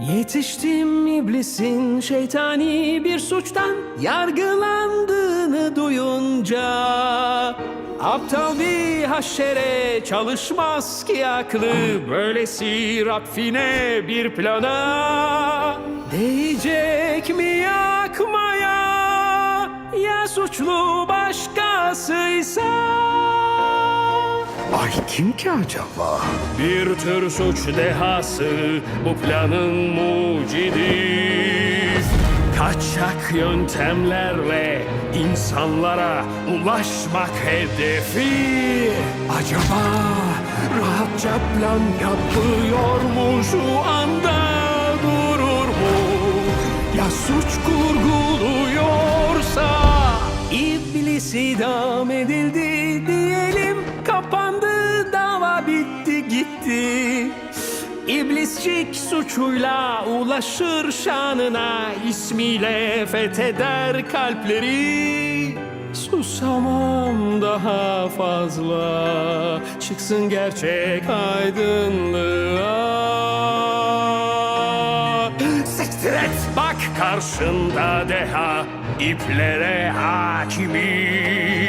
Yetiştim iblisin şeytani bir suçtan yargılandığını duyunca Aptal bir haşere çalışmaz ki aklı Böylesi rafine bir plana. Değecek mi yakmaya? Ya suçlu başkasıysa Ay kim ki acaba? Bir tür suç dehası bu planın mucidi Kaçak yöntemlerle insanlara ulaşmak hedefi Acaba rahatça plan yapıyor mu şu anda durur mu? Ya suç kurguluyorsa gitti. İblisçik suçuyla ulaşır şanına ismiyle fetheder kalpleri. Susamam daha fazla çıksın gerçek aydınlığa. Siktir bak karşında deha iplere hakimim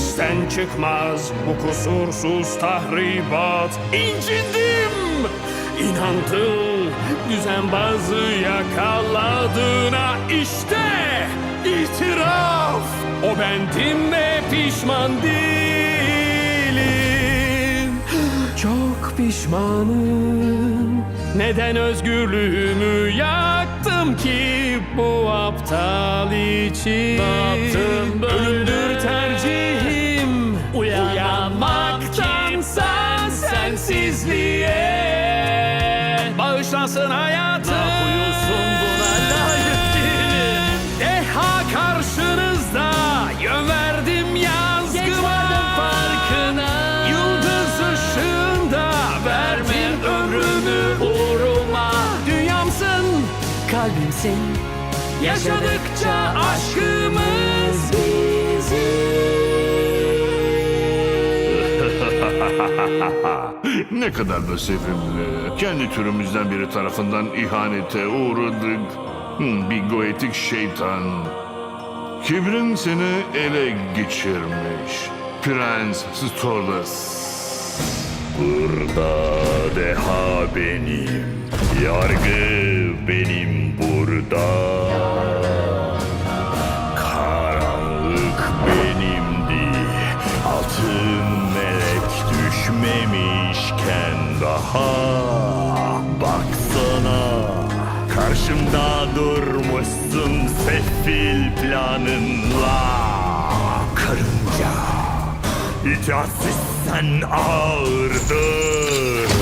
İblisten çıkmaz bu kusursuz tahribat. İncindim İnandın düzenbazı yakaladığına işte itiraf. O bendim ve pişman değilim. Çok pişmanım. Neden özgürlüğümü yaktım ki bu aptal için? Yaptım böyle? Ölümdür tercihim Bağışlansın hayatım Ne yapıyorsun buna layık değilim. Deha karşınızda. Yön verdim yazgıma farkına. Yıldız ışığında verdim ömrümü uğruma. Dünyamsın Kalbimsin. Yaşadıkça aşkımız Ne kadar da sevimli. Kendi türümüzden biri tarafından ihanete uğradık. Hmm, Bir goetik şeytan. Kibrin seni ele geçirmiş. Prens Storlas. Burada deha benim, yargı benim düşmemişken daha. Baksana, karşımda durmuşsun sefil planınla. Karınca. İtaatsiz sen ağırdır